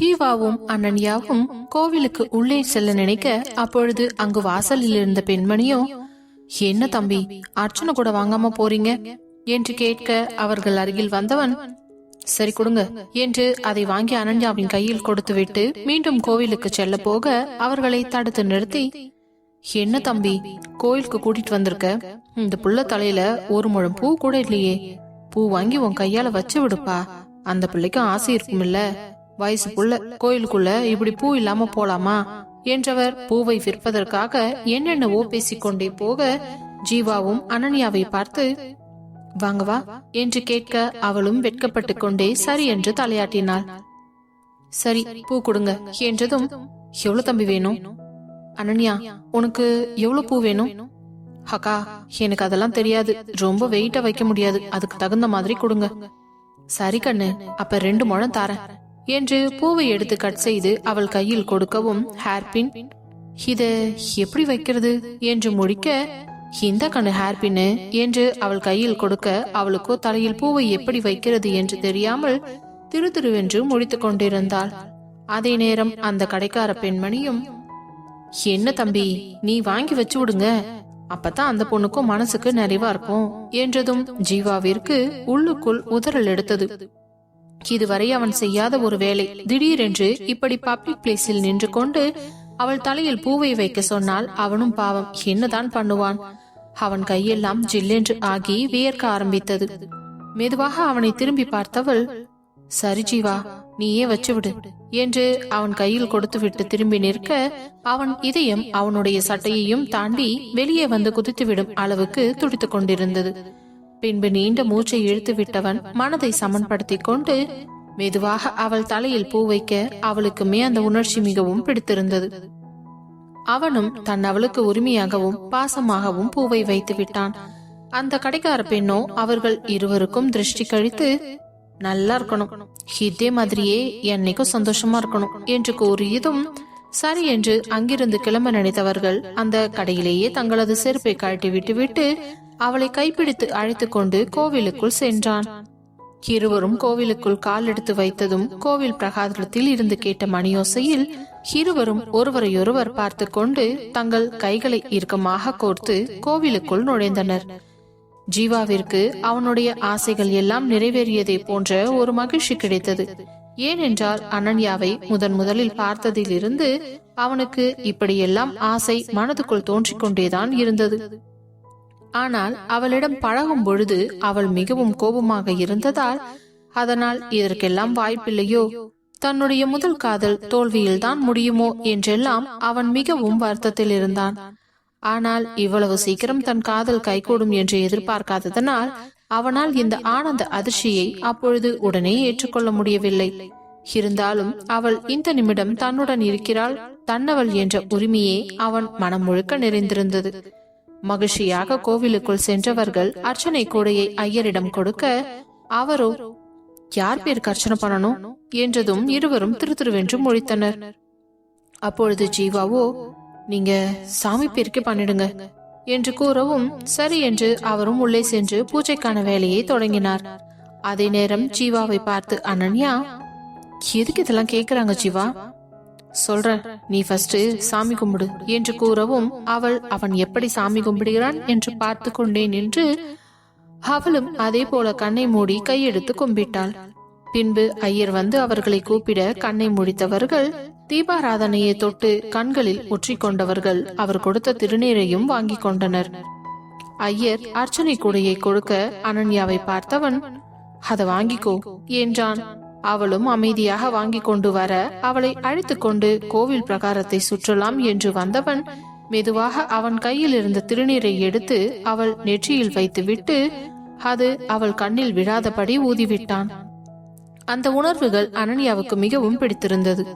ஜீவாவும் அனன்யாவும் கோவிலுக்கு உள்ளே செல்ல நினைக்க அப்பொழுது அங்கு வாசலில் இருந்த பெண்மணியும் என்ன தம்பி அர்ச்சனை கூட வாங்காம போறீங்க? என்று கேட்க அவர்கள் அருகில் வந்தவன் சரி கொடுங்க என்று அதை வாங்கி அனன்யாவின் கையில் கொடுத்துவிட்டு மீண்டும் கோவிலுக்கு செல்ல போக அவர்களை தடுத்து நிறுத்தி என்ன தம்பி கோயிலுக்கு கூட்டிட்டு வந்திருக்க? இந்த புள்ள தலையில ஒரு முழம் பூ கூட இல்லையே. பூ வாங்கி உன் கையால வச்சு விடுப்பா. அந்த பிள்ளைக்கும் ஆசை இருக்குமில்ல வயசுக்குள்ள கோயிலுக்குள்ள இப்படி பூ இல்லாம போலாமா என்றவர் பூவை விற்பதற்காக என்னென்னவோ பேசிக்கொண்டே போக ஜீவாவும் அனன்யாவை பார்த்து வாங்க வா என்று கேட்க அவளும் வெட்கப்பட்டு கொண்டே சரி என்று தலையாட்டினாள். சரி பூ கொடுங்க என்றதும் எவ்வளவு தம்பி வேணும்? அனன்யா உனக்கு எவ்வளவு பூ வேணும்? அக்கா எனக்கு அதெல்லாம் தெரியாது. ரொம்ப வெயிட்டா வைக்க முடியாது. அதுக்கு தகுந்த மாதிரி கொடுங்க. சரி கண்ணு அப்ப ரெண்டு முழம் தாரேன். என்று பூவை எடுத்து கட் செய்து அவள் கையில் கொடுக்கவும் ஹேர்பின் இத எப்படி வைக்கிறது? என்று முடிக்க இந்த கண்ணு ஹேர்பின்னு என்று அவள் கையில் கொடுக்க அவளுக்கோ தலையில் பூவை எப்படி வைக்கிறது என்று தெரியாமல் திரு திருவென்று முடித்து கொண்டிருந்தாள். அதே நேரம் அந்த கடைக்கார பெண்மணியும் என்ன தம்பி நீ வாங்கி வச்சு விடுங்க. அப்பதான் அந்த பொண்ணுக்கும் மனசுக்கு நிறைவா இருக்கும் என்றதும் ஜீவாவிற்கு உள்ளுக்குள் உதறல் எடுத்தது. இதுவரை அவன் செய்யாத ஒரு வேலை. திடீரென்று இப்படி பப்ளிக் பிளேஸில் நின்று கொண்டு அவள் தலையில் பூவை வைக்க சொன்னால் அவனும் பாவம் என்னதான் பண்ணுவான்? அவன் கையெல்லாம் ஜில்லென்று ஆகி வியர்க்க ஆரம்பித்தது. மெதுவாக அவனை திரும்பி பார்த்தவள் சரி ஜீவா நீயே வச்சு விடு என்று அவன் கையில் கொடுத்துவிட்டு திரும்பி நிற்க அவன் இதயம் அவனுடைய சட்டையையும் தாண்டி வெளியே வந்து குதித்துவிடும் அளவுக்கு துடித்துக் கொண்டிருந்தது. பின்பு நீண்ட மூச்சை இழுத்து விட்டவன் மனதை சமன்படுத்தி கொண்டு மெதுவாக அவள் தலையில் பூ வைக்க அவளுக்குமே அந்த உணர்ச்சி மிகவும் பிடித்திருந்தது. அவனும் தன் அவளுக்கு உரிமையாகவும் பாசமாகவும் பூவை வைத்து விட்டான். அந்த கடைக்கார பெண்ணோ அவர்கள் இருவருக்கும் திருஷ்டி கழித்து நல்லா இருக்கணும். இதே மாதிரியே என்னைக்கும் சந்தோஷமா இருக்கணும் என்று கூறியதும் சரி என்று அங்கிருந்து கிளம்ப நினைத்தவர்கள் அந்த கடையிலேயே தங்களது செருப்பை கழட்டி விட்டுவிட்டு அவளை கைப்பிடித்து அழைத்து கொண்டு கோவிலுக்குள் சென்றான். இருவரும் கோவிலுக்குள் கால் எடுத்து வைத்ததும் கோவில் பிரகாரத்தில் இருந்து கேட்ட மணியோசையில் இருவரும் ஒருவரையொருவர் பார்த்து கொண்டு தங்கள் கைகளை இறுக்கமாக கோர்த்து கோவிலுக்குள் நுழைந்தனர். ஜீவாவிற்கு அவனுடைய ஆசைகள் எல்லாம் நிறைவேறியதை போன்ற ஒரு மகிழ்ச்சி கிடைத்தது. ஏனென்றால் அனன்யாவை முதன் முதலில் பார்த்ததிலிருந்து அவனுக்கு இப்படியெல்லாம் ஆசை மனதுக்குள் தோன்றிக் கொண்டேதான் இருந்தது. ஆனால் அவளிடம் பழகும் பொழுது அவள் மிகவும் கோபமாக இருந்ததால் அதனால் இதற்கெல்லாம் வாய்ப்பில்லையோ? தன்னுடைய முதல் காதல் தோல்வியில்தான் முடியுமோ? என்றெல்லாம் அவன் மிகவும் வருத்தத்தில் இருந்தான். ஆனால் இவ்வளவு சீக்கிரம் தன் காதல் கைகூடும் என்று எதிர்பார்க்காததனால் அவனால் இந்த ஆனந்த அதிர்ச்சியை அப்பொழுது உடனே ஏற்றுக்கொள்ள முடியவில்லை. இருந்தாலும் அவள் இந்த நிமிடம் தன்னுடன் இருக்கிறாள் தன்னவள் என்ற உரிமையே அவன் மனம் முழுக்க நிறைந்திருந்தது. மகிழ்ச்சியாக கோவிலுக்குள் சென்றவர்கள் அர்ச்சனை கூடையை ஐயரிடம் கொடுக்க அவரோ யார் பேருக்கு அர்ச்சனை பண்ணணும்? என்றதும் இருவரும் திரு திருவென்று முழித்தனர். அப்பொழுது ஜீவாவோ நீங்க சாமி பேருக்கு பண்ணிடுங்க. என்று கூறவும் சரி என்று அவரும் உள்ளே சென்று பூஜைக்கான வேலையை தொடங்கினார். அதே நேரம் ஜீவாவை பார்த்து அனன்யா எதுக்கு இதெல்லாம் கேக்குறாங்க ஜீவா? சொல்ற நீ ஃபர்ஸ்ட் சாமி கும்பிடு என்று கூறவும் அவள் அவன் எப்படி சாமி கும்பிடுகிறான்? என்று பார்த்து கொண்டே நின்று அவளும் அதே போல கண்ணை மூடி கையெடுத்து கும்பிட்டாள். பின்பு ஐயர் வந்து அவர்களை கூப்பிட கண்ணை முடித்தவர்கள் தீபாராதனையை தொட்டு கண்களில் ஒற்றிக் கொண்டவர்கள் அவர் கொடுத்த திருநீரையும் வாங்கிக் கொண்டனர். ஐயர் அர்ச்சனை கூடையை கொடுக்க அனன்யாவை பார்த்தவன் அதை வாங்கிக்கோ என்றான். அவளும் அமைதியாக வாங்கி கொண்டு வர அவளை அழைத்து கொண்டு கோவில் பிரகாரத்தை சுற்றலாம் என்று வந்தவன் மெதுவாக அவன் கையில் இருந்த திருநீரை எடுத்து அவள் நெற்றியில் வைத்துவிட்டு அது அவள் கண்ணில் விழாதபடி ஊதிவிட்டான். அந்த உணர்வுகள் அனன்யாவுக்கு மிகவும் பிடித்திருந்தது.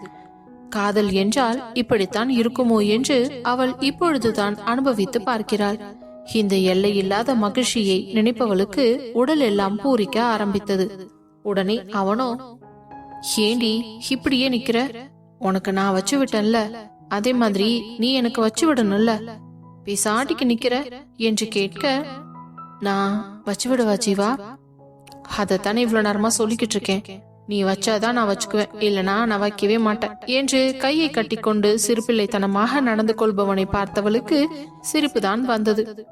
காதல் என்றால் இப்படித்தான் இருக்குமோ என்று அவள் இப்பொழுதுதான் அனுபவித்து பார்க்கிறாள். இந்த எல்லையில்லாத மகிழ்ச்சியை நினைப்பவளுக்கு உடல் எல்லாம் பூரிக்க ஆரம்பித்தது. உடனே அவனோ ஏண்டி இப்படியே நிக்கிற? உனக்கு நான் வச்சு விட்டேன்ல. அதே மாதிரி நீ எனக்கு வச்சு விடணும்ல. பிசாட்டிக்கு நிக்கிற? என்று கேட்க நான் வச்சு விடவா ஜீவா? அதைத்தானே இவ்வளவு நேரமா சொல்லிக்கிட்டு இருக்கேன். நீ வச்சாதான் நான் வச்சுக்குவேன். இல்லனா நான் வைக்கவே மாட்டேன். என்று கையை கட்டிக்கொண்டு சிறுபிள்ளைத்தனமாக நடந்து கொள்பவனை பார்த்தவளுக்கு சிரிப்பு தான் வந்தது.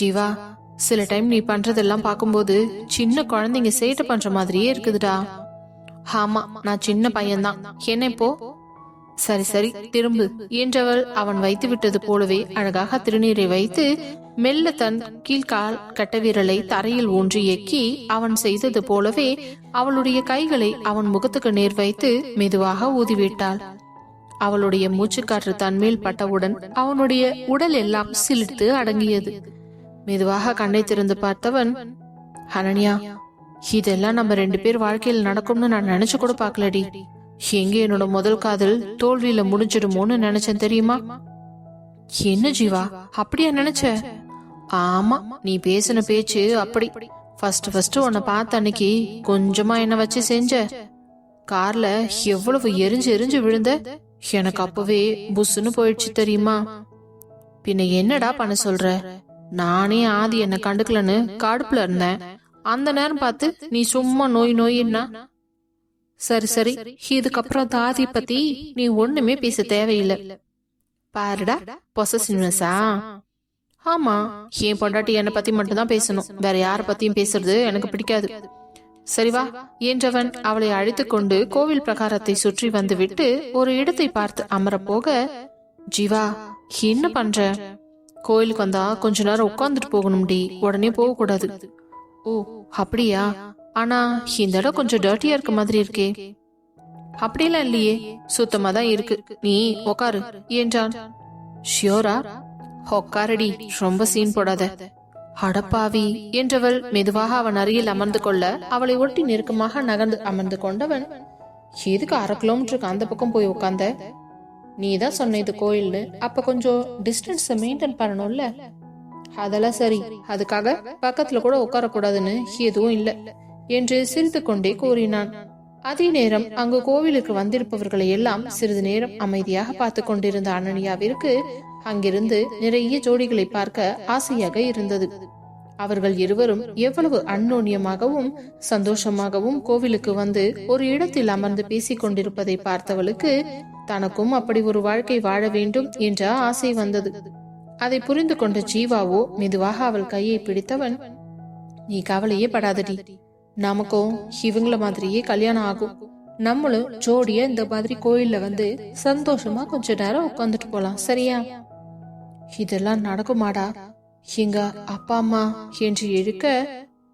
ஜீவா சில டைம் நீ பண்றதெல்லாம் பார்க்கும்போது சின்ன குழந்தைங்க சேட்டை பண்ற மாதிரியே இருக்குதுடா. ஆமா நான் சின்ன பையன்தான். என்ன இப்போ சரி சரி திரும்பு என்றவள் அவன் வைத்து விட்டது போலவே அழகாக திருநீரை வைத்து மெல்ல தன் கீழ்கால் கட்டவிரலை தரையில் ஊன்றி எக்கி அவன் செய்தது போலவே அவளுடைய கைகளை அவன் முகத்துக்கு நேர் வைத்து மெதுவாக ஊதிவிட்டாள். அவளுடைய மூச்சுக்காற்று தன்மேல் பட்டவுடன் அவனுடைய உடல் எல்லாம் சிலிர்த்து அடங்கியது. மெதுவாக கண்ணை திறந்து பார்த்தவன் ஹனன்யா இதெல்லாம் நம்ம ரெண்டு பேர் வாழ்க்கையில் நடக்கும்னு நான் நினைச்சு கூட பார்க்கலடி. எங்க என்னோட முதல் காதல் தோல்வியில முடிஞ்சிடுமோன்னு நினைச்சேன் தெரியுமா? என்ன ஜீவா அப்படியா நினைச்ச? ஆமா நீ பேசின பேச்சு அப்படி. ஃபர்ஸ்ட் ஃபர்ஸ்ட் உன்னை பார்த்த அன்னைக்கு கொஞ்சமா என்ன வச்சு செஞ்ச. கார்ல எவ்வளவு எரிஞ்சு எரிஞ்சு விழுந்த. எனக்கு அப்பவே புஸ்ஸுன்னு போயிடுச்சு தெரியுமா? பின்ன என்னடா பண்ண சொல்ற? நானே ஆதி என்ன கண்டுக்கலன்னு கடுப்புல இருந்தேன். அந்த நேரம் பார்த்து நீ சும்மா நோய் நோயின்னா? சரி சரி இதுக்கப்புறம் தாதி பத்தி நீ ஒண்ணுமே பேச தேவையில்லை. பாருடா பொசசிவ்னஸா ஆமா. என் பொண்டாட்டி என்னை பத்தி மட்டும்தான் பேசணும். வேற யார பத்தியும் பேசுறது எனக்கு பிடிக்காது. சரி வா. என்றவன் அவளை அழைத்துக் கொண்டு கோவில் பிரகாரத்தை சுற்றி வந்துவிட்டு ஒரு இடத்தை பார்த்து அமரப் போக ஜீவா என்ன பண்ற? கோயிலுக்கு வந்தா கொஞ்ச நேரம் உட்கார்ந்துட்டு போகணும்டி. உடனே போக கூடாது ஓ அப்படியா? ஆனா இந்த இடம் கொஞ்சம் டர்ட்டியா இருக்க மாதிரி இருக்கே. அப்படியெல்லாம் இல்லையே. சுத்தமா தான் இருக்கு. நீ உக்காரு. என்றான். ஷியோரா? உக்காரடி. ரொம்ப சீன் போடாத. அடப்பாவி என்றவள் மெதுவாக அவன் அருகில் அமர்ந்து கொள்ள அவளை ஒட்டி நெருக்கமாக நகர்ந்து அமர்ந்து கொண்டவன். எதுக்கு அரை கிலோமீட்டருக்கு அந்த பக்கம் போய் உட்காந்த நீ தான் சொன்ன இது கோயில்னு. அப்ப கொஞ்சம் டிஸ்டன்ஸ் மெயின்டைன் பண்ணணும்ல. அதெல்லாம் சரி. அதுக்காக பக்கத்துல கூட உட்காரக்கூடாதுன்னு எதுவும் இல்லை. என்று சிரித்துக்கொண்டே கூறினான். அதே நேரம் அங்கு கோவிலுக்கு வந்திருப்பவர்களை எல்லாம் சிறிது நேரம் அமைதியாக பார்த்து கொண்டிருந்த அனன்யாவிற்கு அங்கிருந்து நிறைய ஜோடிகளை பார்க்க ஆசையாக இருந்தது. அவர்கள் இருவரும் எவ்வளவு அந்நோன்யமாகவும் சந்தோஷமாகவும் கோவிலுக்கு வந்து ஒரு இடத்தில் அமர்ந்து பேசிக் கொண்டிருப்பதை பார்த்தவளுக்கு தனக்கும் அப்படி ஒரு வாழ்க்கை வாழ வேண்டும் என்ற ஆசை வந்தது. அதை புரிந்து கொண்ட ஜீவாவோ மெதுவாக அவள் கையை பிடித்தவன் நீ கவலையே படாதடி. நமக்கும் இவங்கள மாதிரியே கல்யாணம் ஆகும். நம்மளும் ஜோடியா இந்த மாதிரி கோயில்ல வந்து சந்தோஷமா கொஞ்ச நேரம் உட்காந்துட்டு போலாம் சரியா? இதெல்லாம் நடக்குமாடா? எங்க அப்பா அம்மா என்று இழுக்க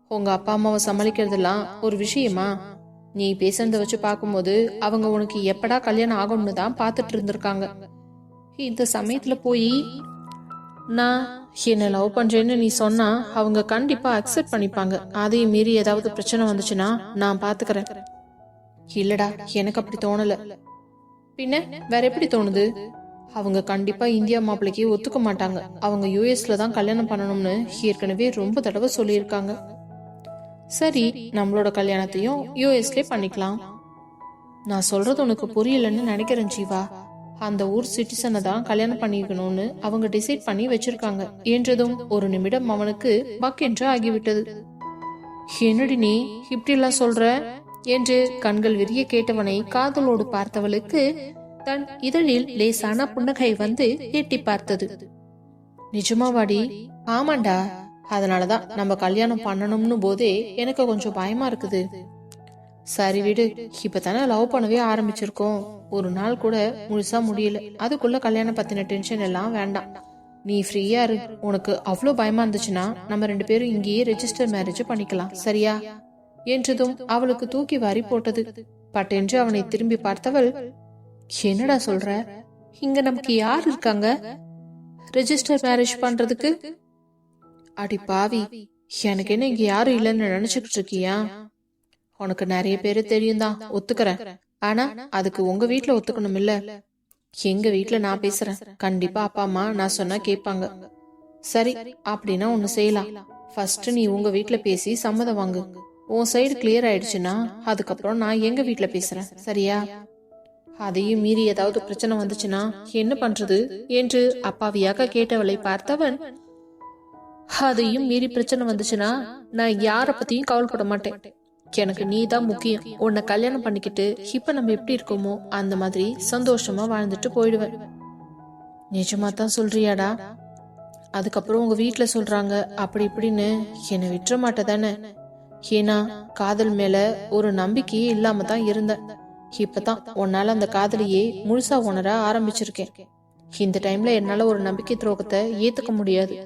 உங்க அப்பா அம்மாவை சமாளிக்கிறதெல்லாம் ஒரு விஷயமா? நீ பேசுறத வச்சு பார்க்கும்போது அவங்க உனக்கு எப்படா கல்யாணம் ஆகும்னு தான் பார்த்துட்டு இருந்திருக்காங்க. இந்த சமயத்துல போய் நான் என்ன லவ் பண்றேன்னு நீ சொன்னா அவங்க கண்டிப்பா அக்செப்ட் பண்ணிப்பாங்க. அதையும் மீறி ஏதாவது பிரச்சனை வந்துச்சுன்னா நான் பாத்துக்கிறேன். இல்லடா எனக்கு அப்படி தோணல. பின்ன வேற எப்படி தோணுது? அவங்க கண்டிப்பா இந்தியா மாப்பிள்ளைக்கு ஒத்துக்க மாட்டாங்க. அவங்க யூஎஸ்ல தான் கல்யாணம் பண்ணணும்னு ஏற்கனவே ரொம்ப தடவை சொல்லியிருக்காங்க. சரி நம்மளோட கல்யாணத்தையும் யூஎஸ்லயே பண்ணிக்கலாம். நான் சொல்றது உனக்கு புரியலன்னு நினைக்கிறேன் ஜீவா. அந்த ஊர் சிட்டிசனை தான் கல்யாணம் பண்ணிக்கணும்னு அவங்க டிசைட் பண்ணி வச்சிருக்காங்க. என்றதும் ஒரு நிமிடம் அவனுக்கு பக் என்று ஆகிவிட்டது. என்னடி நீ இப்படி எல்லாம் சொல்ற? என்று கண்கள் விரிய கேட்டவனை காதலோடு பார்த்தவளுக்கு தன் இதழில் லேசான புன்னகை வந்து எட்டி பார்த்தது. நிஜமாவாடி? ஆமாண்டா. அதனாலதான் நம்ம கல்யாணம் பண்ணணும்னு போதே எனக்கு கொஞ்சம் பயமா இருக்குது. சரி விடு இப்பதானே லவ் பண்ணவே ஆரம்பிச்சிருக்கோம். ஒரு நாள் கூட முழுசா முடியல. அதுக்குள்ள கல்யாணம் பத்தின டென்ஷன் எல்லாம் வேண்டாம். நீ ஃப்ரீயா இரு. உனக்கு அவ்வளோ பயமா இருந்துச்சுன்னா நம்ம ரெண்டு பேரும் இங்கேயே ரெஜிஸ்டர் மேரேஜ் பண்ணிக்கலாம். சரியா? என்றதும் அவளுக்கு தூக்கி வாரி போட்டது. பட்டென்று அவனை திரும்பி பார்த்தவள் என்னடா சொல்ற? இங்க நமக்கு யார் இருக்காங்க? ரெஜிஸ்டர் மேரேஜ் பண்றதுக்கு? அடி பாவி எனக்கு என்ன இங்க யாரும் இல்லைன்னு நினைச்சுக்கிட்டு இருக்கியா? உனக்கு நிறைய பேரு தெரியும் தான் ஒத்துக்கிறேன். ஆனா அதுக்கு உங்க வீட்ல ஒத்துக்கணும் இல்ல எங்க வீட்ல நான் பேசுறேன். கண்டிப்பா அப்பா அம்மா நான் சொன்னா கேட்பாங்க. சரி அப்படின்னா ஒண்ணு செய்யலாம். ஃபர்ஸ்ட் நீ உங்க வீட்ல பேசி சம்மதம் வாங்கு. உன் சைடு கிளியர் ஆயிடுச்சுன்னா அதுக்கப்புறம் நான் எங்க வீட்ல பேசுறேன். சரியா? அதையும் மீறி ஏதாவது பிரச்சனை வந்துச்சுன்னா என்ன பண்றது என்று அப்பாவியாக கேட்டவளை பார்த்தவன். அதையும் மீறி பிரச்சனை வந்துச்சுன்னா நான் யார பத்தியும் கவலைப்பட மாட்டேன் எனக்கு நீ தான் முக்கியம். உன்னை கல்யாணம் பண்ணிக்கிட்டு இப்ப நம்ம எப்படி இருக்கோமோ அந்த மாதிரி சந்தோஷமா வாழ்ந்துட்டு போயிடுவேன். நிஜமா தான் சொல்றியாடா? அதுக்கப்புறம் உங்க வீட்டுல சொல்றாங்க அப்படி இப்படின்னு. என்னை விட்டுற மாட்டேதானே? ஏன்னா காதல் மேல ஒரு நம்பிக்கையே இல்லாம தான் இருந்தேன். இப்பதான் உன்னால அந்த காதலியே முழுசா உணர ஆரம்பிச்சிருக்கேன். இந்த டைம்ல என்னால ஒரு நம்பிக்கை துரோகத்தை ஏத்துக்க முடியாது.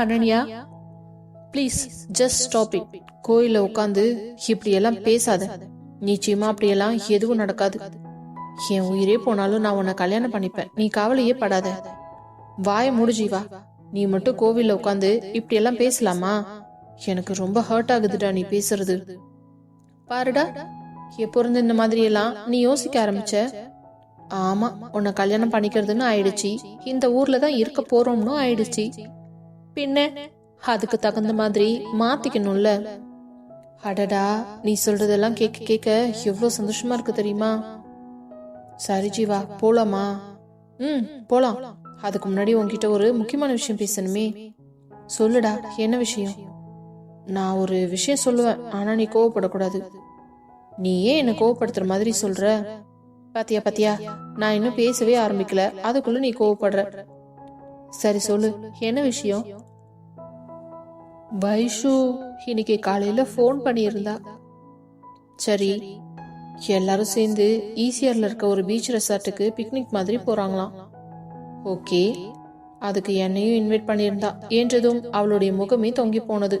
Ananya please just stop it கோயில உட்காந்து இப்படி எல்லாம் பேசாத. நிச்சயமா அப்படியெல்லாம் எதுவும் நடக்காது. என் உயிரே போனாலும் நான் உன்னை கல்யாணம் பண்ணிப்பேன். நீ கவலையே படாத. வாய முடிஜீவா. நீ மட்டும் கோவில்ல உட்காந்து இப்படி எல்லாம் பேசலாமா? எனக்கு ரொம்ப ஹர்ட் ஆகுதுடா நீ பேசுறது. பாருடா எப்போ இருந்து இந்த மாதிரி எல்லாம் நீ யோசிக்க ஆரம்பிச்ச? ஆமா உன்னை கல்யாணம் பண்ணிக்கிறதுன்னு ஆயிடுச்சு. இந்த ஊர்ல தான் இருக்க போறோம்னு ஆயிடுச்சு. பின்ன அதுக்கு தகுந்த மாதிரி மாத்திக்கணும்ல. அடடா நீ சொல்றதெல்லாம் கேட்க கேட்க எவ்வளவு சந்தோஷமா இருக்கு தெரியுமா? சரி ஜீவா போலாமா? ம் போலாம். அதுக்கு முன்னாடி உன்கிட்ட ஒரு முக்கியமான விஷயம் பேசணுமே. சொல்லுடா என்ன விஷயம்? நான் ஒரு விஷயம் சொல்லுவேன் ஆனா நீ கோவப்படக்கூடாது. நீ ஏன் என்ன கோவப்படுத்துற மாதிரி சொல்ற? பாத்தியா பாத்தியா நான் இன்னும் பேசவே ஆரம்பிக்கல அதுக்குள்ள நீ கோவப்படுற. சரி சொல்லு என்ன விஷயம்? வைஷு இன்னைக்கு காலையில ஃபோன் பண்ணியிருந்தா. சரி எல்லாரும் சேர்ந்து ஈசிஆர்ல இருக்க ஒரு பீச் ரெசார்ட்டுக்கு பிக்னிக் மாதிரி போறாங்களாம். ஓகே அதுக்கு என்னையும் இன்வைட் பண்ணியிருந்தா. என்றதும் அவளுடைய முகமே தொங்கி போனது.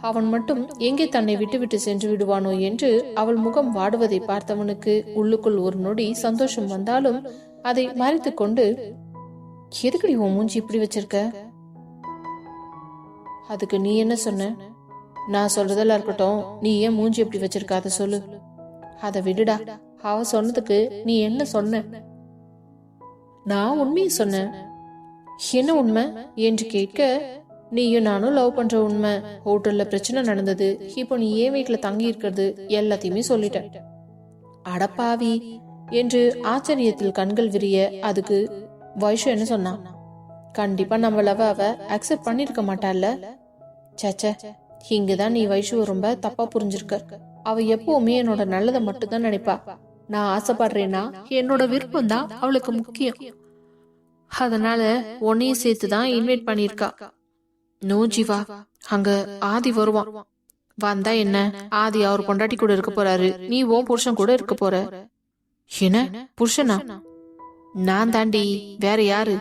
அவன் மட்டும் எங்கே தன்னை விட்டுவிட்டு சென்று விடுவானோ என்று அவள் முகம் வாடுவதை பார்த்தவனுக்கு உள்ளுக்குள் ஒரு நொடி சந்தோஷம் வந்தாலும் அதை மறைத்து கொண்டு எதுக்கடி உன் மூஞ்சி இப்படி வச்சிருக்க? அதுக்கு நீ என்ன சொன்ன? நான் சொல்றதெல்லாம் இருக்கட்டும். நீ ஏன் மூஞ்சி எப்படி வச்சிருக்க? அதை சொல்லு. அதை விடுடா. அவ சொன்னதுக்கு நீ என்ன சொன்ன? நான் உண்மையை சொன்னேன். என்ன உண்மை? என்று கேட்க நீயும் நானும் லவ் பண்ற உண்மை. ஹோட்டல்ல பிரச்சனை நடந்தது. இப்போ நீ ஏன் வீட்டுல தங்கி இருக்கிறது? எல்லாத்தையுமே சொல்லிட்டேன். அடப்பாவி என்று ஆச்சரியத்தில் கண்கள் விரிய அதுக்கு வைஷு என்ன சொன்னான்? கண்டிப்பா நம்ம லவ் அவ அக்செப்ட் பண்ணிருக்க மாட்டாள்ல. சச்ச இங்குதான் நீ வைஷுவ ரொம்ப தப்பா புரிஞ்சிருக்க. அவ எப்பவுமே என்னோட நல்லதை மட்டும்தான் நினைப்பா. நான் ஆசைப்படுறேன்னா என்னோட விருப்பம் தான் அவளுக்கு முக்கியம். அதனால உன்னையும் சேர்த்து தான் இன்வைட் பண்ணிருக்கா நோ ஜீவா அங்க ஆதி வருவான். வந்தா என்ன? ஆதி அவர் பொண்டாட்டி கூட இருக்க போறாரு. நீ ஓ புருஷன் கூட இருக்க போற. என்ன? புருஷனா? நான் தாண்டி வேற யாரு?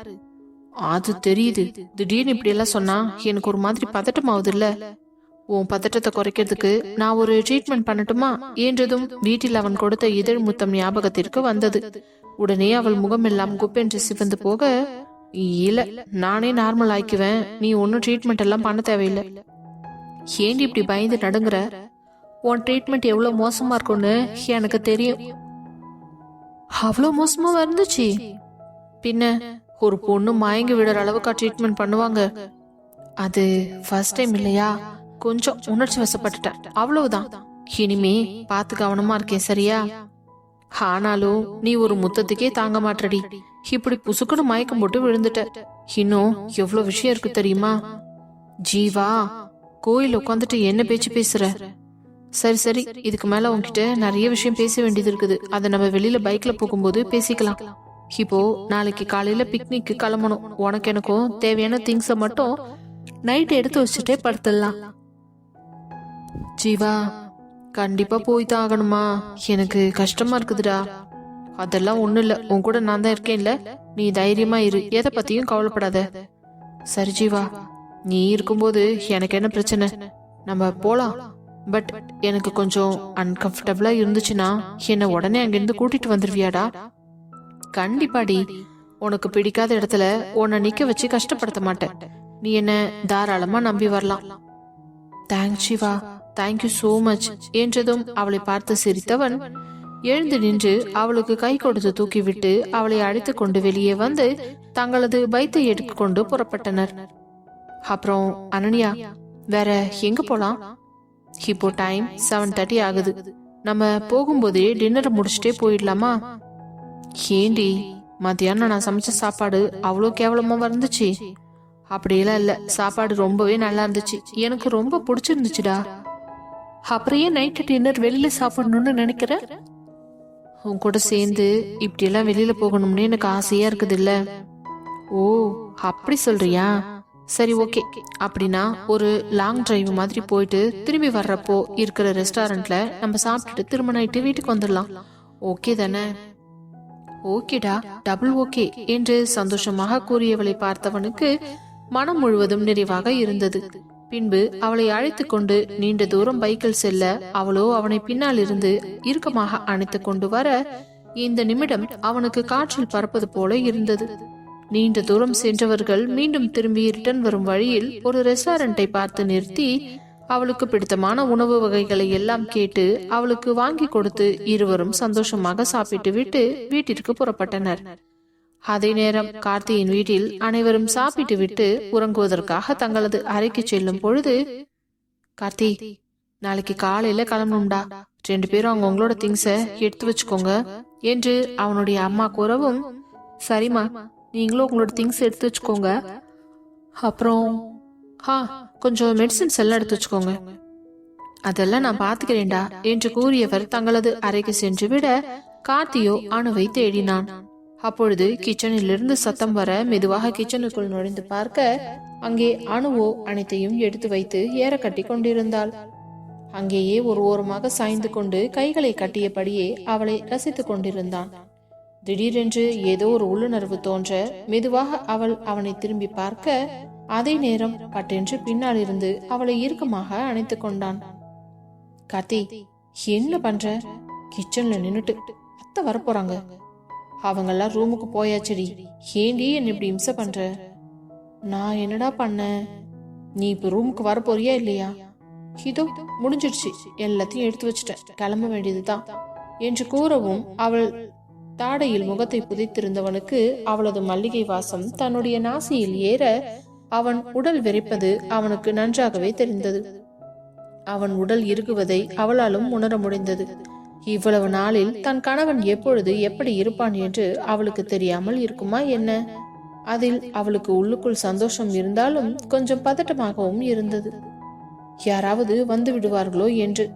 அது தெரியுது. திடீர்னு இப்படி எல்லாம் சொன்னா எனக்கு ஒரு மாதிரி பதட்டம் ஆகுதுல்ல உன் பதட்டத்தை குறைக்கிறதுக்கு நான் ஒரு ட்ரீட்மெண்ட் பண்ணட்டுமா? என்றதும் வீட்டில் அவன் கொடுத்த இதழ் முத்தம் ஞாபகத்திற்கு வந்தது. உடனே அவள் முகம் எல்லாம் குப்பென்று சிவந்து போக இல்ல நானே நார்மல் ஆக்கிவேன். நீ ஒன்னும் ட்ரீட்மெண்ட் எல்லாம் பண்ண தேவையில்லை. ஏண்டி இப்படி பயந்து நடுங்குற? உன் ட்ரீட்மெண்ட் எவ்வளவு மோசமா இருக்கும்னு எனக்கு தெரியும். அவ்வளோ மோசமா வந்துச்சு பின்ன ஒரு பொண்ணு மயங்கி விடுற அளவுக்கா ட்ரீட்மெண்ட் பண்ணுவாங்க. அது ஃபர்ஸ்ட் டைம் இல்லையா? கொஞ்சம் உணர்ச்சி வசப்பட்டுட்டேன். அவ்வளவுதான். இனிமே பார்த்து கவனமா இருக்கேன் சரியா? ஆனாலும் நீ ஒரு முத்தத்துக்கே தாங்க மாட்டடி இப்படி புசுக்குன்னு மயக்கம் போட்டு விழுந்துட்ட. இன்னும் எவ்வளவு விஷயம் இருக்கு தெரியுமா? ஜீவா கோயில் உட்காந்துட்டு என்ன பேச்சு பேசுற? சரி சரி இதுக்கு மேல உன்கிட்ட நிறைய விஷயம் பேச வேண்டியது இருக்குது. அதை நம்ம வெளியில பைக்ல போகும்போது பேசிக்கலாம். இப்போ நாளைக்கு காலையில பிக்னிக்கு கிளம்பணும். உனக்கு எனக்கும் தேவையான திங்ஸை மட்டும் நைட் எடுத்து வச்சுட்டே படுத்துடலாம். ஜீவா கண்டிப்பா போய் தான் ஆகணுமா எனக்கு கஷ்டமா இருக்குதுடா. அதெல்லாம் ஒன்றும் இல்ல உன் கூட நான் தான் இருக்கேன்ல. நீ தைரியமா இரு எதை பத்தியும் கவலைப்படாத. சரி ஜீவா நீ இருக்கும்போது எனக்கு என்ன பிரச்சனை? நம்ம போலாம். பட் எனக்கு கொஞ்சம் அன்கம்ஃபர்டபுளா இருந்துச்சுன்னா என்ன உடனே அங்கிருந்து கூட்டிட்டு வந்துருவியாடா. கண்டிப்பாடி உனக்கு பிடிக்காத இடத்துல உன்னை நிக்க வச்சு கஷ்டப்படுத்த மாட்டேன். நீ என்ன தாராளமா நம்பி வரலாம். Thanks Shiva thank you so much என்றதும் அவளை பார்த்து சிரித்தவன் எழுந்து நின்று அவளுக்கு கை கொடுத்து தூக்கிவிட்டு அவளை அழைத்து கொண்டு வெளியே வந்து தங்களது பைத்தை எடுத்துக்கொண்டு புறப்பட்டனர். அப்புறம் அனன்யா வேற எங்க போலாம்? இப்போ டைம் செவன் தேர்ட்டி ஆகுது. நம்ம போகும்போதே டின்னர் முடிச்சுட்டே போயிடலாமா? ஏண்டி மத்தியானம் நான் சமைச்ச சாப்பாடு அவ்வளோ கேவலமா வந்துச்சு அப்படியெல்லாம் இல்ல. சாப்பாடு ரொம்பவே நல்லா இருந்துச்சு. எனக்கு ரொம்ப பிடிச்சிருந்துச்சுடா. அப்புறம் ஏன் நைட்டு டின்னர் வெளியில சாப்பிடணும்னு நினைக்கிற? உன் கூட சேர்ந்து இப்படியெல்லாம் வெளியில போகணும்னு எனக்கு ஆசையா இருக்குது இல்ல ஓ அப்படி சொல்றியா? சரி ஓகே. அப்படின்னா ஒரு லாங் டிரைவ் மாதிரி போயிட்டு திரும்பி வர்றப்போ இருக்கிற ரெஸ்டாரண்ட்ல நம்ம சாப்பிட்டுட்டு திரும்ப நைட்டு வீட்டுக்கு வந்துடலாம். ஓகே தானே? ஓகேடா டபுள் ஓகே என்று சந்தோஷமாக கூறியவளை பார்த்தவனுக்கு மனம் முழுவதும் நிறைவாக இருந்தது. பின்பு அவளை அழைத்து கொண்டு நீண்ட தூரம் பைக்கில் செல்ல அவளோ அவனை பின்னால் இருந்து இறுக்கமாக அணைத்து கொண்டு வர இந்த நிமிடம் அவனுக்கு காற்றில் பறப்பது போல இருந்தது. நீண்ட தூரம் சென்றவர்கள் மீண்டும் திரும்பி ரிட்டன் வரும் வழியில் ஒரு ரெஸ்டாரண்டை பார்த்து நிறுத்தி அவளுக்கு பிடித்தமான உணவு வகைகளை எல்லாம் கேட்டு அவளுக்கு வாங்கி கொடுத்து இருவரும் சந்தோஷமாக சாப்பிட்டு விட்டு வீட்டிற்கு புறப்பட்டனர். அதே நேரம் கார்த்தியின் வீட்டில் அனைவரும் சாப்பிட்டு விட்டு உறங்குவதற்காக தங்களது அறைக்கு செல்லும் பொழுது கார்த்தி நாளைக்கு காலையில கிளம்பணும்டா. ரெண்டு பேரும் அவங்க உங்களோட திங்ஸ எடுத்து வச்சுக்கோங்க என்று அவனுடைய அம்மா கூறவும் சரிம்மா நீங்களும் உங்களோட திங்ஸ் எடுத்து வச்சுக்கோங்க. அப்புறம் ஹா கொஞ்சம் மெடிசின்ஸ் எல்லாம் எடுத்து வச்சுக்கோங்க. அதெல்லாம் நான் பாத்துக்கிறேன்டா என்று கூறியவர் தங்களது அறைக்கு சென்று விட கார்த்தியோ அணுவை தேடினான். அப்பொழுது கிச்சனில் இருந்து சத்தம் வர மெதுவாக கிச்சனுக்குள் நுழைந்து பார்க்க அங்கே அணுவோ அனைத்தையும் எடுத்து வைத்து ஏற கட்டி கொண்டிருந்தாள். அங்கேயே ஒரு ஓரமாக சாய்ந்து கொண்டு கைகளை கட்டியபடியே அவளை ரசித்துக் கொண்டிருந்தான். திடீரென்று ஏதோ ஒரு உள்ளுணர்வு தோன்ற மெதுவாக அவள் அவனை திரும்பி பார்க்க அதே நேரம் பட்டென்று பின்னால் இருந்து அவளை இறுக்கமாக அணைத்துக் கொண்டான். கத்தி என்ன பண்ற? கிச்சன்ல நின்னுட்டு அத்தை வரப்போறாங்க அவங்கெல்லாம் ரூமுக்கு போயாச்சடி. ஏண்டி என்ன இப்படி இம்சை பண்ற? நான் என்னடா பண்ணேன் நீ இப்ப ரூமுக்கு வர போறியா இல்லையா? இதோ முடிஞ்சிடுச்சு. எல்லாத்தையும் எடுத்து வச்சுட்டேன். கிளம்ப வேண்டியதுதான். என்று கூறவும் அவள் தாடையில் முகத்தை புதைத்திருந்தவனுக்கு அவளது மல்லிகை வாசம் தன்னுடைய நாசியில் ஏற அவன் உடல் விரைப்பது அவனுக்கு நன்றாகவே தெரிந்தது. அவன் உடல் இறுகுவதை அவளாலும் உணர முடிந்தது. இவ்வளவு நாளில் தன் கணவன் எப்பொழுது எப்படி இருப்பான் என்று அவளுக்கு தெரியாமல் இருக்குமா என்ன? அதில் அவளுக்கு உள்ளுக்குள் சந்தோஷம் இருந்தாலும் கொஞ்சம் பதட்டமாகவும் இருந்தது. யாராவது வந்து விடுவார்களோ என்று.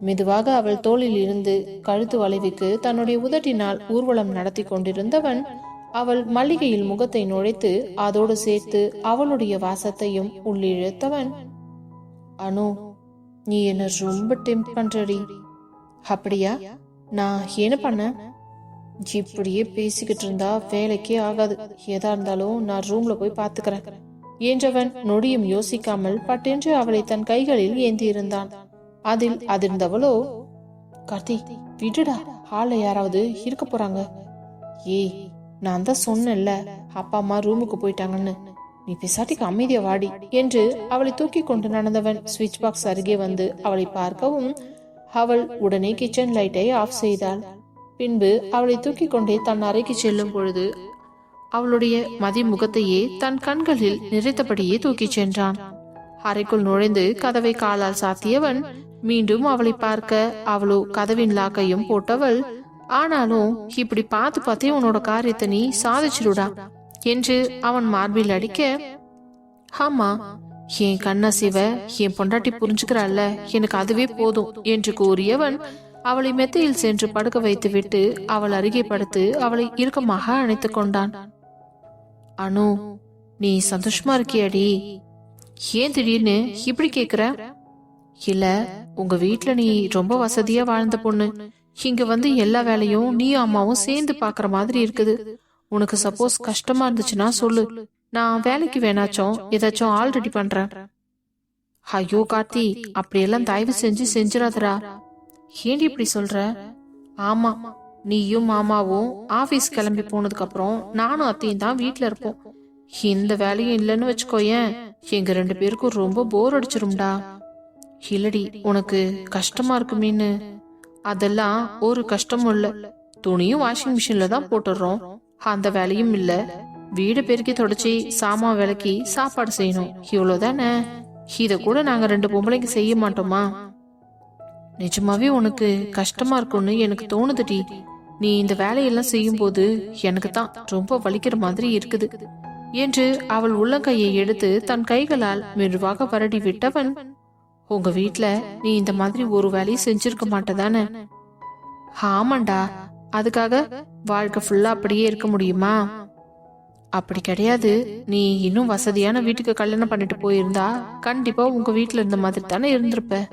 மெதுவாக அவள் தோளில் இருந்து கழுத்து வளைவுக்கு தன்னுடைய உதட்டினால் ஊர்வலம் நடத்தி கொண்டிருந்தவன் அவள் மல்லிகையில் முகத்தை நுழைத்து அதோடு சேர்த்து அவளுடைய வாசத்தையும் உள்ளிழுத்தவன். அனு நீ என்ன ரொம்ப டெம்ப் பண்றடி. அப்படியா? நான் என்ன பண்ண? இப்படியே பேசிக்கிட்டு இருந்தா வேலைக்கே ஆகாது. எதா இருந்தாலும் நான் ரூம்ல போய் பாத்துக்கிறேன். என்றவன் நொடியும் யோசிக்காமல் பட்டென்று அவளை தன் கைகளில் ஏந்தி இருந்தான் அதில் அதிர்ந்தவளோ கார்த்தி விடுடா ஹால யாராவது இருக்க போறாங்க. ஏய் நான் தான் சொன்னேன்ல அப்பா அம்மா ரூமுக்கு போயிட்டாங்கன்னு. நீ பிசாட்டிக்கு அமைதியா வாடி. என்று அவளை தூக்கி கொண்டு நடந்தவன் சுவிட்ச் பாக்ஸ் அருகே வந்து அவளை பார்க்கவும் அவள் உடனே கிச்சன் லைட்டை ஆஃப் செய்தாள். பின்பு அவளை தூக்கி கொண்டே தன் அறைக்கு செல்லும் பொழுது அவளுடைய மதி முகத்தையே தன் கண்களில் நிறைத்தபடியே தூக்கிச் சென்றான். அறைக்குள் நுழைந்து கதவை காலால் சாத்தியவன் மீண்டும் அவளை பார்க்க அவளோ கதவின் லாக்கையும் போட்டவள் ஆனாலும் இப்படி பார்த்து பார்த்தே உன்னோட காரியத்தை நீ சாதிச்சிருடா என்று அவன் மார்பில் அடிக்க ஆமா என் கண்ணா சிவ என் பொண்டாட்டி புரிஞ்சுக்கிறாள்ல எனக்கு அதுவே போதும் என்று கூறியவன் அவளை மெத்தையில் சென்று படுக்க வைத்துவிட்டு அவள் அருகே படுத்து அவளை இறுக்கமாக அணைத்து கொண்டான். அனு நீ சந்தோஷமா இருக்கியாடி? ஏன் திடீர்னு இப்படி கேக்குற? இல்ல உங்க வீட்டுல நீ ரொம்ப வசதியா வாழ்ந்த பொண்ணு. இங்க வந்து எல்லா வேலையும் நீயும் அம்மாவும் சேர்ந்து பாக்குற மாதிரி இருக்குது. உனக்கு சப்போஸ் கஷ்டமா இருந்துச்சுன்னா சொல்லு. நான் வேலைக்கு வேணாச்சும் ஏதாச்சும் ஆல் ரெடி பண்றேன் ஐயோ கார்த்தி அப்படியெல்லாம் தயவு செஞ்சு செஞ்சிடாதடா. ஏண்டி இப்படி சொல்ற? ஆமா நீயும் மாமாவும் ஆபீஸ் கிளம்பி போனதுக்கு அப்புறம் நானும் அத்தையும் தான் வீட்டுல இருப்போம். இந்த வேலையும் இல்லைன்னு வச்சுக்கோயேன். எங்க ரெண்டு பேருக்கும் ரொம்ப போர் அடிச்சிரும்டா. இல்லடி உனக்கு கஷ்டமா இருக்குமேன்னு. அதெல்லாம் ஒரு கஷ்டமும் இல்ல. துணியும் வாஷிங் மிஷின்ல தான் போட்டுடுறோம். அந்த வேலையும் இல்ல. வீடு பெருக்கி தொடச்சி சாமான் விளக்கி சாப்பாடு செய்யணும். இவ்வளவுதானே? இதை கூட நாங்கள் ரெண்டு பொம்பளைக்கு செய்ய மாட்டோமா? நிஜமாவே உனக்கு கஷ்டமா இருக்கும்னு எனக்கு தோணுதுடி. நீ இந்த வேலையெல்லாம் செய்யும் போது எனக்கு தான் ரொம்ப வலிக்கிற மாதிரி இருக்குது. என்று அவள் உள்ளங்கையை எடுத்து தன் கைகளால் மெதுவாக வரடி விட்டவன் உங்க வீட்ல நீ இந்த மாதிரி ஒரு வேலையும் செஞ்சிருக்க மாட்டதானே? ஆமாண்டா. அதுக்காக வாழ்க்கை ஃபுல்லா அப்படியே இருக்க முடியுமா? அப்படி கிடையாது. நீ இன்னும் வசதியான வீட்டுக்கு கல்யாணம் பண்ணிட்டு போயிருந்தா கண்டிப்பா உங்க வீட்டுல இருந்த மாதிரி தானே இருந்திருப்ப.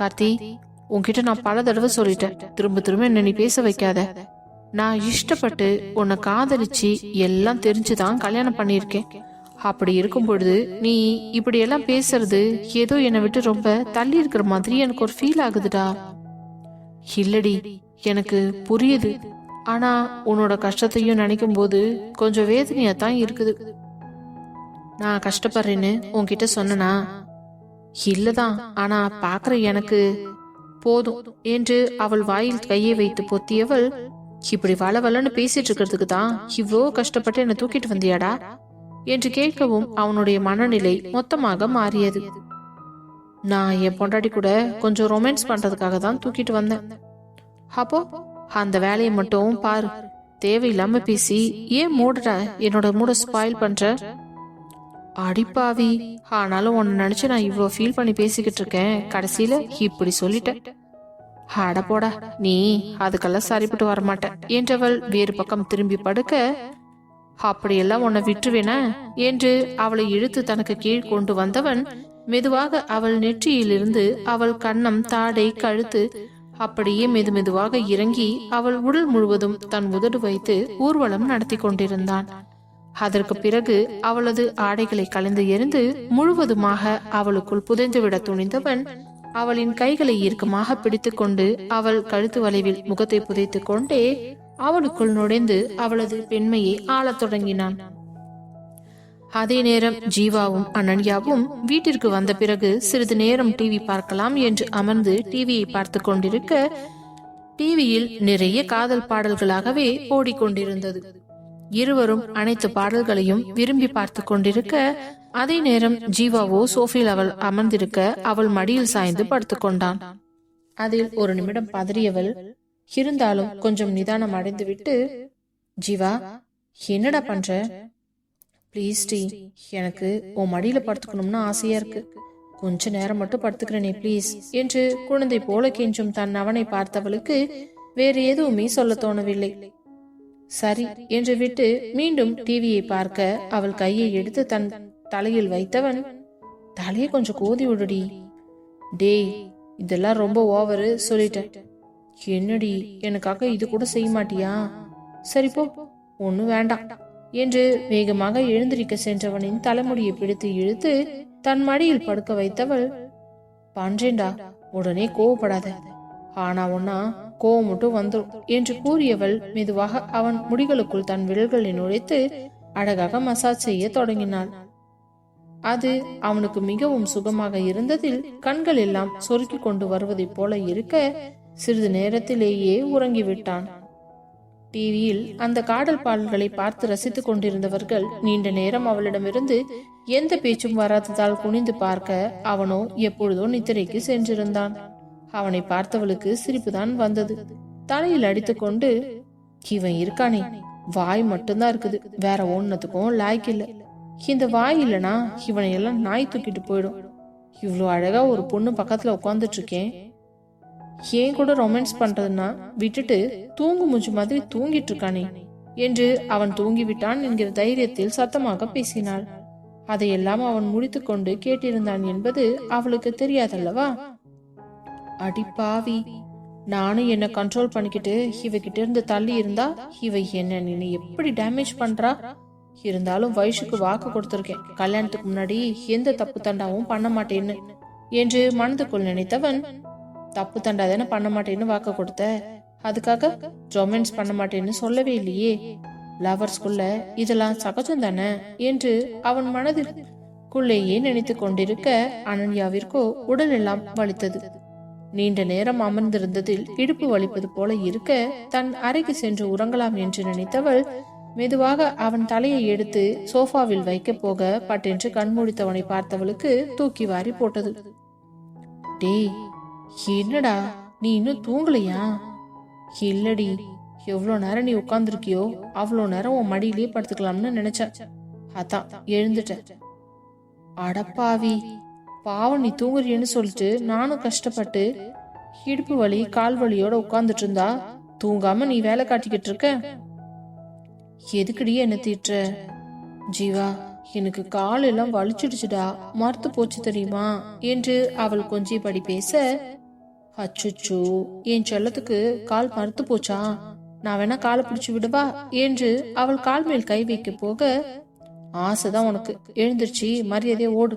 கார்த்தி உன்கிட்ட நான் பல தடவை சொல்லிட்டேன். திரும்ப திரும்ப என்ன நீ பேச வைக்காத. நான் இஷ்டப்பட்டு உன்னை காதலிச்சு எல்லாம் தெரிஞ்சுதான் கல்யாணம் பண்ணியிருக்கேன். அப்படி இருக்கும் பொழுது நீ இப்படி எல்லாம் பேசுறது ஏதோ என்னை விட்டு ரொம்ப தள்ளி இருக்கிற மாதிரி எனக்கு ஒரு ஃபீல் ஆகுதுடா. இல்லடி எனக்கு புரியுது. ஆனா உன்னோட கஷ்டத்தையும் நினைக்கும் போது கொஞ்சம் வேதனையா தான் இருக்குது. நான் கஷ்டப்படுறேன்னு உன்கிட்ட சொன்னனா? இல்லதான். ஆனா பாக்குற எனக்கு போதும் என்று அவள் வாயில் கையை வைத்து பொத்தியவள் இப்படி வள வளன்னு பேசிட்டு இருக்கிறதுக்கு தான் இவ்வளோ கஷ்டப்பட்டு என்னை தூக்கிட்டு வந்தியாடா? என்று கேட்கவும் அவனுடைய மனநிலை மொத்தமாக மாறியது. நான் என் பொண்டாட்டி கூட கொஞ்சம் ரொமான்ஸ் பண்றதுக்காக தான் தூக்கிட்டு வந்தேன். அப்போ அந்த வேலையை மட்டும் பாரு. தேவையில்லாம பேசி ஏன் மூடுற? என்னோட மூட ஸ்பாயில் பண்ற? அடிப்பாவி ஆனாலும் உன்னை நினைச்சு நான் இவ்வளோ ஃபீல் பண்ணி பேசிக்கிட்டு இருக்கேன். கடைசியில இப்படி சொல்லிட்டேன் அட போடா. நீ அதுக்கெல்லாம் சரிப்பட்டு வரமாட்டேன் என்றவள் வேறு பக்கம் திரும்பி படுக்க அப்படியெல்லாம் உன்னை விட்டுருவேன? என்று அவளை இழுத்து தனக்கு கீழ் கொண்டு வந்தவன் மெதுவாக அவள் நெற்றியிலிருந்து அவள் கண்ணம் தாடை கழுத்து அப்படியே மெது மெதுவாக இறங்கி அவள் உடல் முழுவதும் தன் உதடு வைத்து ஊர்வலம் நடத்தி கொண்டிருந்தான். அதற்கு பிறகு அவளது ஆடைகளை கலைந்து எறிந்து முழுவதுமாக அவளுக்குள் புதைந்துவிட துணிந்தவன் அவளின் கைகளை இறுக்கமாக பிடித்துக்கொண்டு அவள் கழுத்து வளைவில் முகத்தை புதைத்துக் கொண்டே அவளுக்குள் நுழைந்து அவளது பெண்மையை ஆளத் தொடங்கினான். அதே நேரம் ஜீவாவும் அனன்யாவும் வீட்டிற்கு வந்த பிறகு சிறிது நேரம் டிவி பார்க்கலாம் என்று அமர்ந்து டிவியை பார்த்து கொண்டிருக்க டிவியில் நிறைய காதல் பாடல்களாகவே ஓடிக்கொண்டிருந்தது. இருவரும் அனைத்து பாடல்களையும் விரும்பி பார்த்து கொண்டிருக்க அதே நேரம் ஜீவாவோ சோஃபியில் அவள் அமர்ந்திருக்க அவள் மடியில் சாய்ந்து படுத்துக்கொண்டான் அதில் ஒரு நிமிடம் பதறியவள் இருந்தாலும் கொஞ்சம் நிதானம் அடைந்துவிட்டு ஜீவா என்னடா பண்ற? ப்ளீஸ் டி எனக்கு உன் மடியில படுத்துக்கணும்னு ஆசையா இருக்கு. கொஞ்ச நேரம் மட்டும் படுத்துக்கிறேனே ப்ளீஸ் என்று குழந்தை போல கெஞ்சும் தன் அவனை பார்த்தவளுக்கு வேறு எதுவுமே சொல்ல தோணவில்லை. சரி என்று விட்டு மீண்டும் டிவியை பார்க்க அவள் கையை எடுத்து தன் தலையில் வைத்தவன் தலையை கொஞ்சம் கோதி விடுடி. டேய் இதெல்லாம் ரொம்ப ஓவரு சொல்லிட்டேன். என்னடி எனக்காக இது கூட செய்ய மாட்டியா? சரி போ ஒன்னும் வேண்டாம். என்று வேகமாக எழுந்திருக்க சென்றவனின் தலைமுடியை பிடித்து இழுத்து தன் மடியில் படுக்க வைத்தவள் பண்றேன்டா உடனே கோவப்படாத. ஆனா ஒன்னா கோவம் மட்டும் வந்துடும் என்று கூறியவள் மெதுவாக அவன் முடிகளுக்குள் தன் விரல்களை நுழைத்து அழகாக மசாஜ் செய்ய தொடங்கினாள். அது அவனுக்கு மிகவும் சுகமாக இருந்ததில் கண்கள் எல்லாம் சொருக்கி கொண்டு வருவதைப் போல இருக்க சிறிது நேரத்திலேயே உறங்கிவிட்டான். டிவியில் அந்த காடல் பாடல்களை பார்த்து ரசித்துக் கொண்டிருந்தவர்கள் நீண்ட நேரம் அவளிடமிருந்து எந்த பேச்சும் வராததால் குனிந்து பார்க்க அவனோ எப்பொழுதோ நித்திரைக்கு சென்றிருந்தான். அவனை பார்த்தவளுக்கு சிரிப்புதான் வந்தது. தலையில் அடித்துக்கொண்டு இவன் இருக்கானே வாய் மட்டும்தான் இருக்குது வேற ஒன்னத்துக்கும் லாய்க்கு இல்ல. இந்த வாய் இல்லனா இவனை எல்லாம் நாய் தூக்கிட்டு போயிடும். இவ்வளோ அழகா ஒரு பொண்ணு பக்கத்துல உட்காந்துட்டு இருக்கேன் ஏன் கூட ரொமான்ஸ் பண்றதுன்னா விட்டுட்டு தூங்கு முஞ்சு மாதிரி தூங்கிட்டு இருக்கானே என்று அவன் தூங்கிவிட்டான் என்கிற தைரியத்தில் சத்தமாக பேசினாள். அதையெல்லாம் அவன் முடித்துக்கொண்டு கேட்டிருந்தான் என்பது அவளுக்கு தெரியாதல்லவா? அடிப்பாவி நானும் என்ன கண்ட்ரோல் பண்ணிக்கிட்டு இவகிட்ட இருந்து தள்ளி இருந்தா இவ என்ன நினை எப்படி டேமேஜ் பண்றா? இருந்தாலும் வயசுக்கு வாக்கு கொடுத்திருக்கேன். கல்யாணத்துக்கு முன்னாடி எந்த தப்பு தண்டாவும் பண்ண மாட்டேன்னு என்று மனதுக்குள் நினைத்தவன் தப்பு தண்டா தானே பண்ண மாட்டேன்னு வாக்கு கொடுத்த. அதுக்காக ரொமான்ஸ் பண்ண மாட்டேன்னு சொல்லவே இல்லையே. லவர்ஸ்குள்ள இதெல்லாம் சகஜம் தானே? என்று அவன் மனதிற்குள்ளேயே நினைத்து கொண்டிருக்க அனன்யாவிற்கோ உடல் எல்லாம் வலித்தது. நீண்ட நேரம் அமர்ந்திருந்ததில் இடுப்பு வலிப்பது போல இருக்க தன் அறைக்கு சென்று உறங்கலாம் என்று நினைத்தவள் மெதுவாக அவன் தலையை எடுத்து சோஃபாவில் வைக்க போக பட்டென்று கண்மூடித்தவனை பார்த்தவளுக்கு தூக்கி வாரி போட்டது. டேய் என்னடா நீ இன்னும் தூங்கலையா? இல்லடி எவ்வளோ நேரம் நீ உட்காந்துருக்கியோ அவ்வளோ நேரம் உன் மடியிலேயே படுத்துக்கலாம்னு நினைச்சேன். அதான் எழுந்துட்டேன். அடப்பாவி பாவம் நீ தூங்குறியன்னு சொல்லிட்டு நானும் கஷ்டப்பட்டு இடுப்பு வலி கால் வலியோட உட்காந்துட்டு இருந்தா தூங்காம நீ வேலை காட்டிக்கிட்டு இருக்க? எதுக்குடி என்ன தீட்டுற? ஜீவா எனக்கு கால் எல்லாம் வலிச்சிடுச்சுடா மறுத்து போச்சு தெரியுமா? என்று அவள் கொஞ்சிப்படி பேச அச்சுச்சோ என் செல்லத்துக்கு கால் மறுத்து போச்சா? நான் வேணா காலை பிடிச்சு விடுவா? என்று அவள் கால் மேல் கை வைக்க போக ஆசைதான் உனக்கு. எழுந்திருச்சு மரியாதையை ஓடு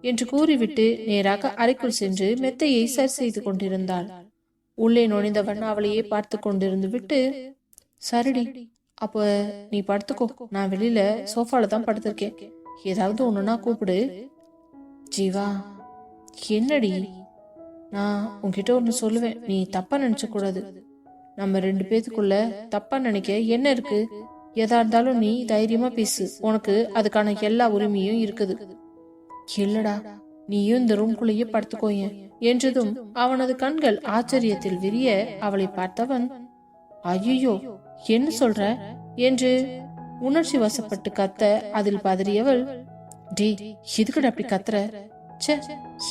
என்று கூறிவிட்டு நேராக அறைக்குள் சென்று மெத்தையை சரி செய்து கொண்டிருந்தாள். உள்ளே நுழைந்தவன் அவளையே பார்த்து கொண்டிருந்து விட்டு சரிடி அப்ப நீ படுத்துக்கோ. நான் வெளியில சோஃபால தான் படுத்திருக்கேன். ஏதாவது ஒண்ணுனா கூப்பிடு. ஜீவா என்னடி? நான் உன்கிட்ட ஒன்று சொல்லுவேன். நீ தப்பா நினைச்ச கூடாது நம்ம ரெண்டு பேத்துக்குள்ள தப்பா நினைக்க என்ன இருக்கு? எதா இருந்தாலும் நீ தைரியமா பேசு. உனக்கு அதுக்கான எல்லா உரிமையும் இருக்குது. இல்லடா நீயும் இந்த ரூம்குள்ளேயே படுத்துக்கோய என்றதும் அவனது கண்கள் ஆச்சரியத்தில் விரிய அவளை பார்த்தவன் ஐயோ என்ன சொல்ற? என்று உணர்ச்சி வசப்பட்டு கத்த அதில் பதறியவள் டே எதுக்குடா அப்படி கத்துற? ச்சே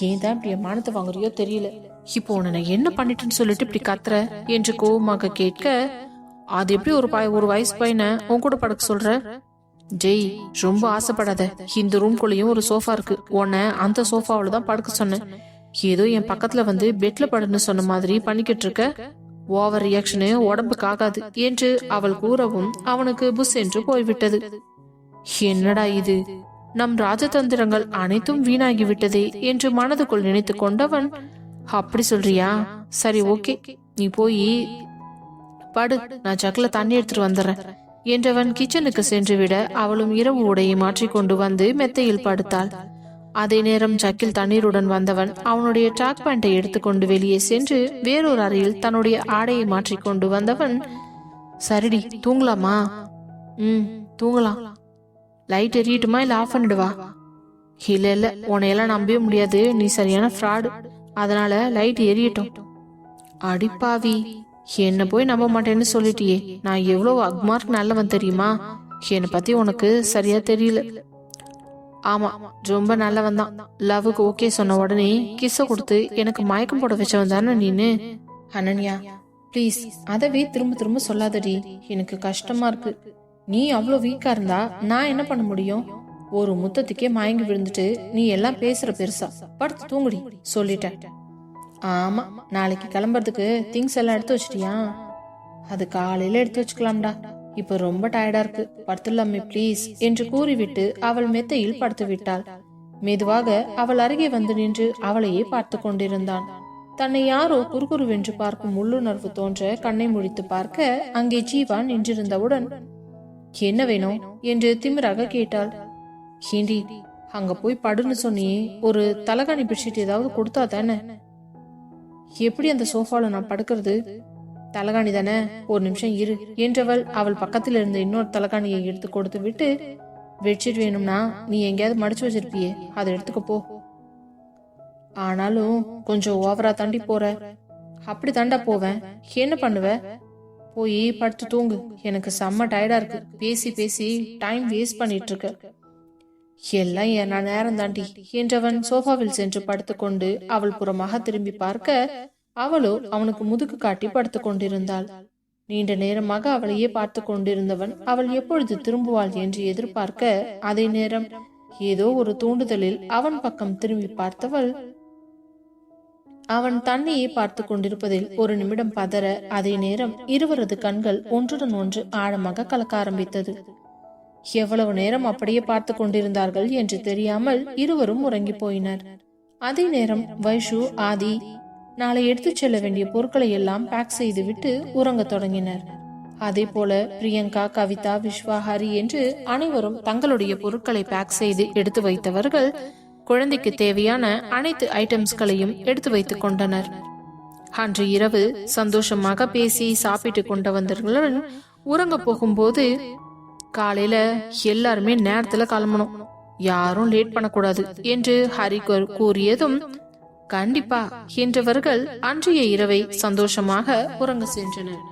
ஏன் தான் இப்படி என் மானத்தை வாங்குறியோ தெரியல. இப்போ உன்னை நான் என்ன பண்ணிட்டேன்னு சொல்லிட்டு இப்படி கத்துற? என்று கோவமாக கேட்க அது எப்படி ஒரு பாய் ஒரு வயசு பையனை உன் கூட படுக்க சொல்ற? ஜெய் ரொம்ப ஆசைப்படாத. இந்த ரூம்குள்ளேயும் ஒரு சோஃபா இருக்கு. உன்னை அந்த சோஃபாவில தான் படுக்க சொன்னேன். ஏதோ என் பக்கத்துல வந்து பெட்ல படுன்னு சொன்ன மாதிரி பண்ணிக்கிட்டு இருக்க. ஓவர் ரியாக்ஷனு உடம்புக்கு ஆகாது என்று அவள் கூறவும் அவனுக்கு புஷ் என்று போய்விட்டது. என்னடா இது? நம் ராஜதந்திரங்கள் அனைத்தும் வீணாகி விட்டதே என்று மனதுக்குள் நினைத்து கொண்டவன் அப்படி சொல்றியா? சரி ஓகே. நீ போய் படு. நான் ஜக்ல தண்ணி எடுத்துட்டு வந்துடுறேன். என்றவன் கிச்சனுக்கு சென்று விட அவளும் இரவு உடையை மாற்றிக்கொண்டு வந்து மெத்தையில் படுத்தாள். அதே நேரம் ஜக்கில் தண்ணீருடன் வந்தவன் அவனுடைய ட்ராக் பேண்டை எடுத்துக்கொண்டு வெளியே சென்று வேறொரு அறையில் தன்னுடைய ஆடையை மாற்றிக்கொண்டு வந்தவன் சரிடி தூங்கலாமா? ம் தூங்கலாம். லைட் எரியட்டுமா இல்ல ஆஃப் பண்ணிடுவா இல்ல இல்ல உன்னையெல்லாம் நம்பவே முடியாது. நீ சரியான ஃப்ராடு அதனால லைட் எரியட்டும். அடிப்பாவி என்ன போய் நம்ப மாட்டேன்னு சொல்லிட்டியே. நான் எவ்வளவு அக்மார்க் நல்லவன் தெரியுமா? என்னை பத்தி உனக்கு சரியா தெரியல. ஆமா ரொம்ப நல்லவன் தான் லவ்வுக்கு ஓகே சொன்ன உடனே கிஸ்ஸ கொடுத்து எனக்கு மயக்கம் போட வச்சவன் தானே நீனு? அனன்யா ப்ளீஸ் அதவே திரும்ப திரும்ப சொல்லாதடி. எனக்கு கஷ்டமா இருக்கு. நீ அவ்வளோ வீக்கா இருந்தா நான் என்ன பண்ண முடியும்? ஒரு முத்தத்துக்கே மயங்கி விழுந்துட்டு நீ எல்லாம் பேசுற பெருசா. படுத்து தூங்குடி. சொல்லிட்டேன். ஆமா நாளைக்கு கிளம்புறதுக்கு திங்ஸ் எல்லாம் எடுத்து வச்சிட்டியா? அது காலையில எடுத்து வச்சுக்கலாம்டா. இப்ப ரொம்ப டயர்டா இருக்கு. படுத்துடலாமே ப்ளீஸ் என்று கூறிவிட்டு அவள் மெத்தையில் படுத்து விட்டாள் மெதுவாக அவள் அருகே வந்து நின்று அவளையே பார்த்து கொண்டிருந்தான். தன்னை யாரோ குறுகுருவென்று பார்க்கும் உள்ளுணர்வு தோன்ற கண்ணை முடித்து பார்க்க அங்கே ஜீவா நின்றிருந்தவுடன் என்ன வேணும்? என்று திமிராக கேட்டாள். ஹிண்டி அங்க போய் படுன்னு சொன்னியே ஒரு தலகாணி பெட்ஷீட் ஏதாவது கொடுத்தா தானே? எப்படி அந்த சோஃபால நான் படுக்கிறது? தலகாணி தானே? ஒரு நிமிஷம் இரு என்றவள் அவள் பக்கத்தில் இருந்த இன்னொரு தலகாணியை எடுத்து கொடுத்து விட்டு பெட்ஷீட் வேணும்னா நீ எங்கேயாவது மடிச்சு வச்சிருப்பியே அதை எடுத்துக்க போ. ஆனாலும் கொஞ்சம் ஓவரா தாண்டி போற. அப்படி தாண்டா போவேன். என்ன பண்ணுவ? போய் படுத்து தூங்கு. எனக்கு செம்ம டயர்டா இருக்கு. பேசி பேசி டைம் வேஸ்ட் பண்ணிட்டு இருக்க. எல்லாம் என் நான் நேரம் தாண்டி என்றவன் சோஃபாவில் சென்று படுத்துக்கொண்டு அவள் புறமாக திரும்பி பார்க்க அவளோ அவனுக்கு முதுகு காட்டி படுத்துக் கொண்டிருந்தாள். நீண்ட நேரமாக அவளையே பார்த்து கொண்டிருந்தவன் அவள் எப்பொழுது திரும்புவாள் என்று எதிர்பார்க்க அதே நேரம் ஏதோ ஒரு தூண்டுதலில் அவன் பக்கம் திரும்பி பார்த்தவள் அவன் தன்னையே பார்த்து கொண்டிருப்பதில் ஒரு நிமிடம் பதற அதே நேரம் இருவரது கண்கள் ஒன்றுடன் ஒன்று ஆழமாக கலக்க ஆரம்பித்தது. எவ்வளவு நேரம் அப்படியே பார்த்து கொண்டிருந்தார்கள் என்று தெரியாமல் இருவரும் உறங்கி போயினர். அதே நேரம் வைஷு ஆதி நாளை எடுத்துச் செல்ல வேண்டிய பொருட்களை எல்லாம் பேக் செய்துவிட்டு உறங்க தொடங்கினர். அதே போல பிரியங்கா கவிதா விஸ்வா ஹரி என்று அனைவரும் தங்களுடைய பொருட்களை பேக் செய்து எடுத்து வைத்தவர்கள் குழந்தைக்கு தேவையான அனைத்து ஐட்டம்ஸ்களையும் எடுத்து வைத்துக் கொண்டனர். அன்று இரவு சந்தோஷமாக பேசி சாப்பிட்டு கொண்டு வந்தவர்களுடன் உறங்க போகும்போது காலையில எல்லாருமே நேரத்துல கிளம்பணும். யாரும் லேட் பண்ணக்கூடாது என்று ஹரி கூறியதும் கண்டிப்பா என்றவர்கள் அன்றைய இரவை சந்தோஷமாக உறங்க சென்றனர்.